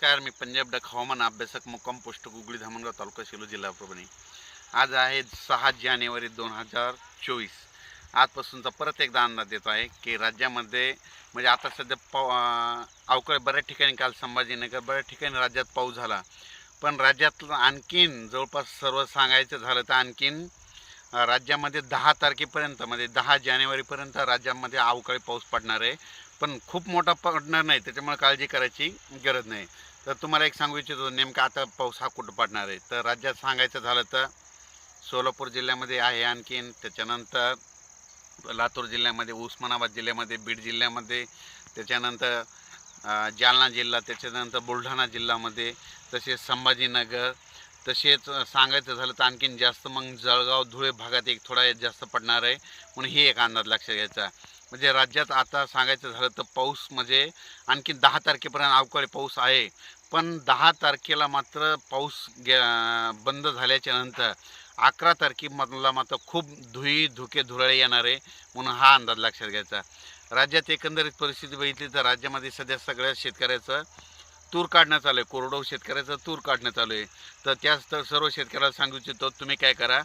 नमस्कार मी पंजाब डक हवामान अभ्यासक मुक्काम पोस्ट गुगळी धामणगाव तालुका सेलू जिल्हा परभणी. आज आहे सहा जानेवारी दोन हजार चोवीस. आजपासूनचा परत एकदा अंदाज देतो आहे की राज्यामध्ये म्हणजे आता सध्या पाव अवकाळी बऱ्याच ठिकाणी काल संभाजीनगर बऱ्याच ठिकाणी राज्यात पाऊस झाला. पण राज्यातलं आणखीन जवळपास सर्व सांगायचं झालं तर आणखीन राज्यामध्ये दहा तारखेपर्यंत म्हणजे दहा जानेवारीपर्यंत राज्यामध्ये अवकाळी पाऊस पडणार आहे. पण खूप मोठा पडणार नाही त्याच्यामुळे काळजी करायची गरज नाही. तर तुम्हाला एक सांगू इच्छितो नेमका आता पाऊस हा कुठं पडणार आहे? तर राज्यात सांगायचं झालं तर सोलापूर जिल्ह्यामध्ये आहे आणखीन त्याच्यानंतर लातूर जिल्ह्यामध्ये उस्मानाबाद जिल्ह्यामध्ये बीड जिल्ह्यामध्ये त्याच्यानंतर जालना जिल्हा त्याच्यानंतर बुलढाणा जिल्ह्यामध्ये तसेच संभाजीनगर तसेच सांगायचं झालं तर आणखीन जास्त मग जळगाव धुळे भागात एक थोडा जास्त पडणार आहे. म्हणून ही एक अंदाज लक्षात घ्यायचा. म्हणजे राज्यात आता सांगायचं झालं तर पाऊस म्हणजे आणखी दहा तारखेपर्यंत अवकाळी पाऊस आहे. पण दहा तारखेला मात्र पाऊस गे बंद झाल्याच्यानंतर अकरा तारखेमधला मात्र खूप धुई धुके धुराळे येणार आहे. म्हणून हा अंदाज लक्षात घ्यायचा. राज्यात एकंदरीत परिस्थिती बघितली तर राज्यामध्ये सध्या सगळ्या शेतकऱ्याचं तूर काढण्यात आलं आहे कोरडो शेतकऱ्याचं तूर काढण्यात आलं आहे तर त्याच तर सर्व शेतकऱ्याला सांगू इच्छितो तुम्ही काय करा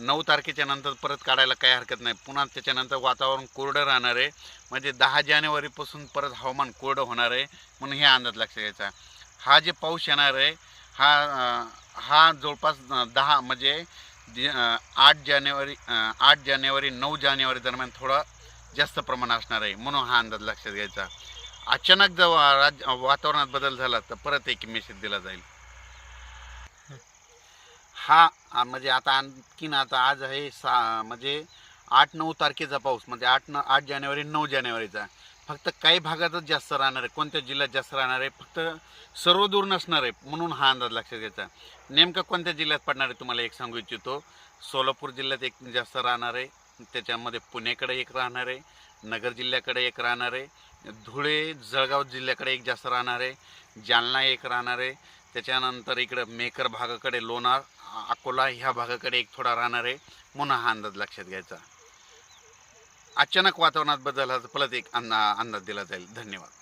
नऊ तारखेच्या नंतर परत काढायला काही हरकत नाही. पुन्हा त्याच्यानंतर वातावरण कोरडं राहणार आहे. म्हणजे दहा जानेवारीपासून परत हवामान कोरडं होणार आहे म्हणून हे अंदाज लक्षात घ्यायचा. हा जे पाऊस येणार आहे हा हा जवळपास दहा म्हणजे आठ जानेवारी आठ जानेवारी नऊ जानेवारी दरम्यान थोडा जास्त प्रमाण असणार आहे म्हणून हा अंदाज लक्षात घ्यायचा. अचानक जर राज वातावरणात बदल झाला तर परत एक मेसेज दिला जाईल. हा आ, म्हणजे आता आणखीन आता आज आहे सा म्हणजे आठ नऊ तारखेचा पाऊस म्हणजे आठ न आठ जानेवारी नऊ जानेवारीचा. फक्त काही भागातच जास्त राहणार आहे कोणत्या जिल्ह्यात जास्त राहणार आहे फक्त सर्व दूर नसणार आहे म्हणून हा अंदाज लक्षात घ्यायचा. नेमका कोणत्या जिल्ह्यात पडणार आहे तुम्हाला एक सांगू इच्छितो. सोलापूर जिल्ह्यात एक जास्त राहणार आहे त्याच्यामध्ये पुणेकडे एक राहणार आहे नगर जिल्ह्याकडे एक राहणार आहे धुळे जळगाव जिल्ह्याकडे एक जास्त राहणार आहे. जालना एक राहणार आहे. त्याच्यानंतर इकडं मेकर भागाकडे लोणार अकोला ह्या भागाकडे एक थोडा राहणार आहे. म्हणून हा अंदाज लक्षात घ्यायचा. अचानक वातावरणात बदल हा परत एक अंदा अंदाज दिला जाईल. धन्यवाद.